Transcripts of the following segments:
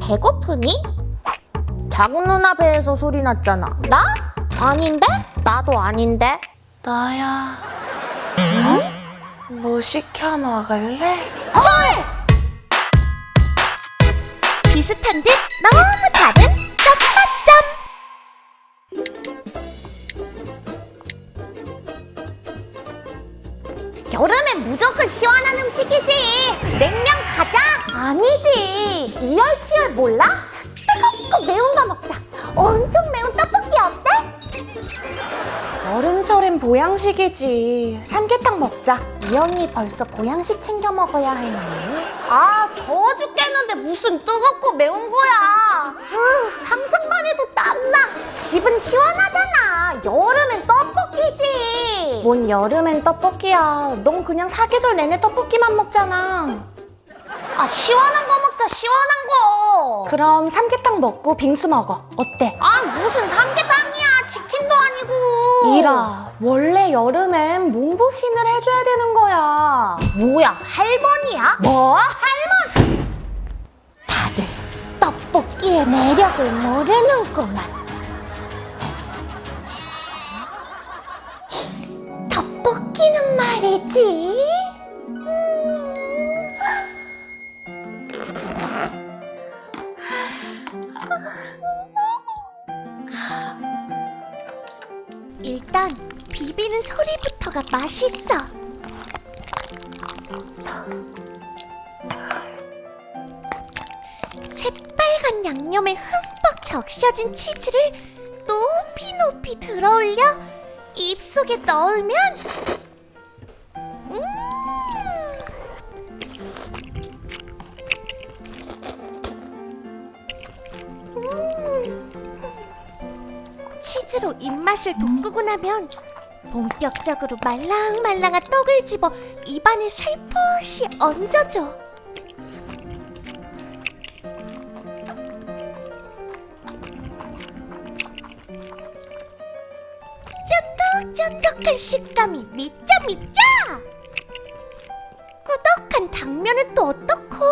배고프니? 작은 누나 배에서 소리 났잖아. 나? 아닌데? 나도 아닌데. 나야. 어? 뭐 시켜 먹을래? 헐! 비슷한 듯 너무 다른 점맛점. 여름엔 무조건 시원한 음식이지. 이열 치열 몰라? 뜨겁고 매운 거 먹자. 엄청 매운 떡볶이 어때? 여름철엔 보양식이지. 삼계탕 먹자. 이 언니 벌써 보양식 챙겨 먹어야 할 나이니? 아 더워 죽겠는데 무슨 뜨겁고 매운 거야 으, 상상만 해도 땀나 집은 시원하잖아 여름엔 떡볶이지 뭔 여름엔 떡볶이야. 넌 그냥 사계절 내내 떡볶이만 먹잖아. 아 시원한 거 먹자 시원한 거 그럼 삼계탕 먹고 빙수 먹어. 어때? 아 무슨 삼계탕이야 치킨도 아니고 이라, 원래 여름엔 몸보신을 해줘야 되는 거야. 뭐야 할머니야? 뭐? 할머니 다들 떡볶이의 매력을 모르는구만 일단 비비는 소리부터가 맛있어 새빨간 양념에 흠뻑 적셔진 치즈를 높이 높이 들어올려 입속에 넣으면 음! 치즈로 입맛을 돋구고 나면 본격적으로 말랑말랑한 떡을 집어 입안에 살포시 얹어줘. 쫀득쫀득한 식감이 미쳐 미쳐! 꾸덕한 당면은 또 어떻고?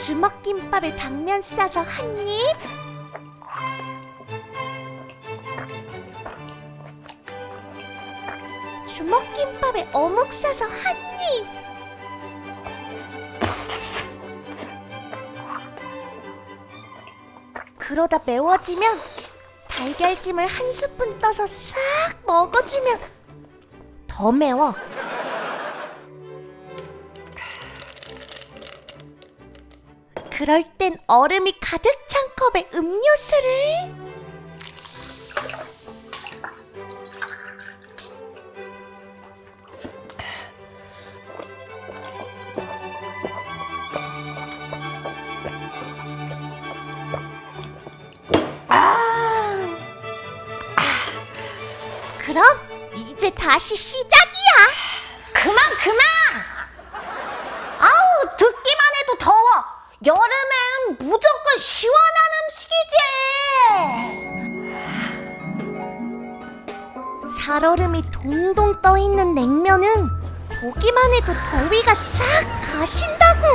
주먹김밥에 당면 싸서 한 입. 주먹김밥에 어묵 싸서 한 입. 그러다 매워지면 달걀찜을 한 스푼 떠서 싹 먹어주면 더 매워. 그럴 땐 얼음이 가득 찬 컵에 음료수를. 아, 그럼 이제 다시 시작 살얼음이 동동 떠 있는 냉면은 보기만 해도 더위가 싹 가신다고.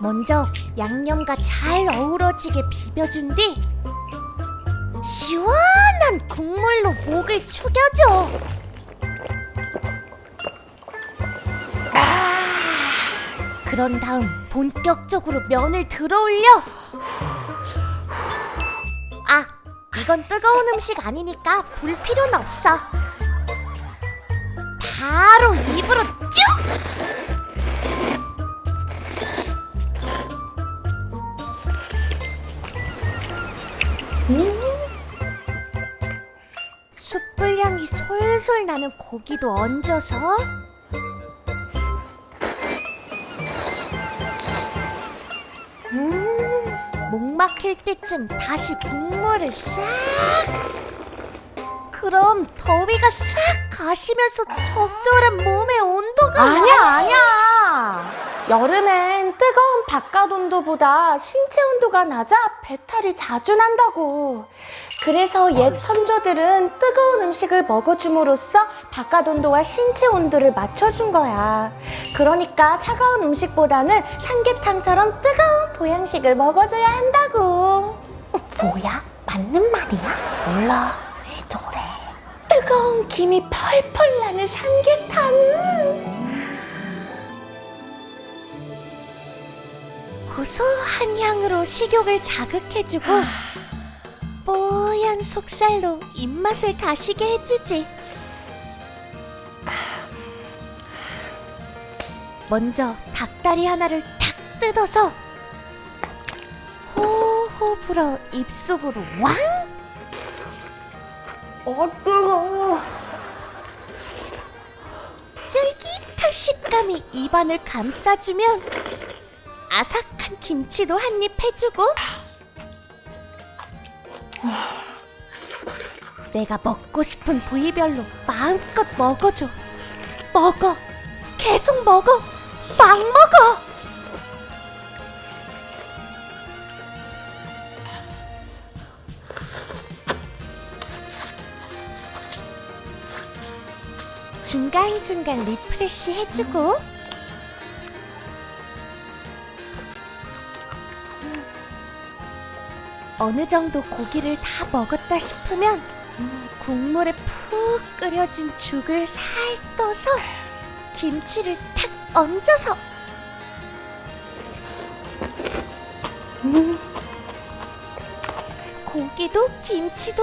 먼저 양념과 잘 어우러지게 비벼준 뒤 시원한 국물로 목을 축여줘. 그런 다음 본격적으로 면을 들어올려. 이건 뜨거운 음식 아니니까 불 필요는 없어. 바로 입으로 쭉! 숯불 향이 솔솔 나는 고기도 얹어서 음, 목 막힐 때쯤 다시 국물을 싹. 그럼 더위가 싹 가시면서 적절한 몸의 온도가 아니야, 아니야. 여름엔 뜨거운 바깥 온도보다 신체 온도가 낮아 배탈이 자주 난다고. 그래서 옛 선조들은 뜨거운 음식을 먹어줌으로써 바깥 온도와 신체 온도를 맞춰준 거야. 그러니까 차가운 음식보다는 삼계탕처럼 뜨거운 보양식을 먹어줘야 한다고. 뭐야? 맞는 말이야? 몰라. 왜 저래? 뜨거운 김이 펄펄 나는 삼계탕. 고소한 향으로 식욕을 자극해주고 뽀얀 속살로 입맛을 가시게 해주지. 먼저 닭다리 하나를 탁 뜯어서 호호 불어 입속으로 왕! 어, 뜨거워. 쫄깃한 식감이 입안을 감싸주면 아삭한 김치도 한 입 해주고. 내가 먹고 싶은 부위별로 마음껏 먹어줘. 먹어. 계속 먹어. 막 먹어. 중간중간 리프레시 해주고 어느 정도 고기를 다 먹었다 싶으면 국물에 푹 끓여진 죽을 살 떠서 김치를 탁 얹어서 고기도 김치도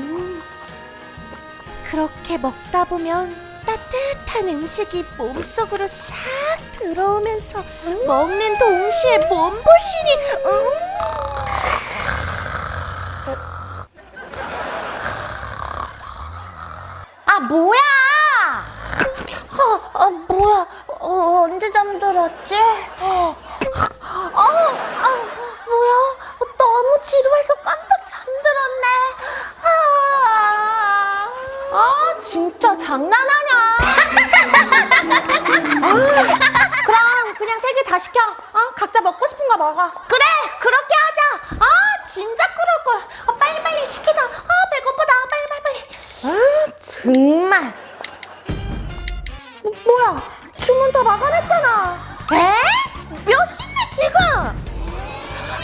음. 그렇게 먹다 보면 따뜻한 음식이 몸속으로 싹 들어오면서 먹는 동시에 몸보신이 음. 아, 뭐야? 아, 아 뭐야? 어, 언제 잠들었지? 진짜 장난하냐? 아, 그럼 그냥 세 개 다 시켜. 어? 각자 먹고 싶은 거 먹어. 그래 그렇게 하자. 아 진짜 그럴 걸. 아, 어, 빨리 빨리 시키자. 아 배고프다. 빨리 빨리 아 정말. 어, 뭐야? 주문 다 막아놨잖아. 에? 몇 시인데 지금?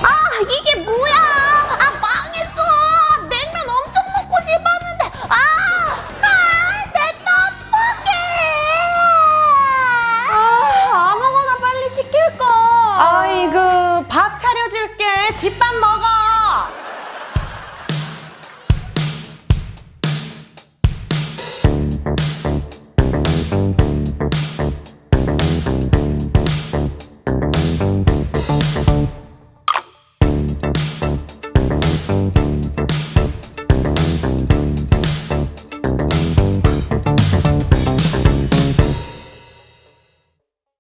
아 이게 뭐야?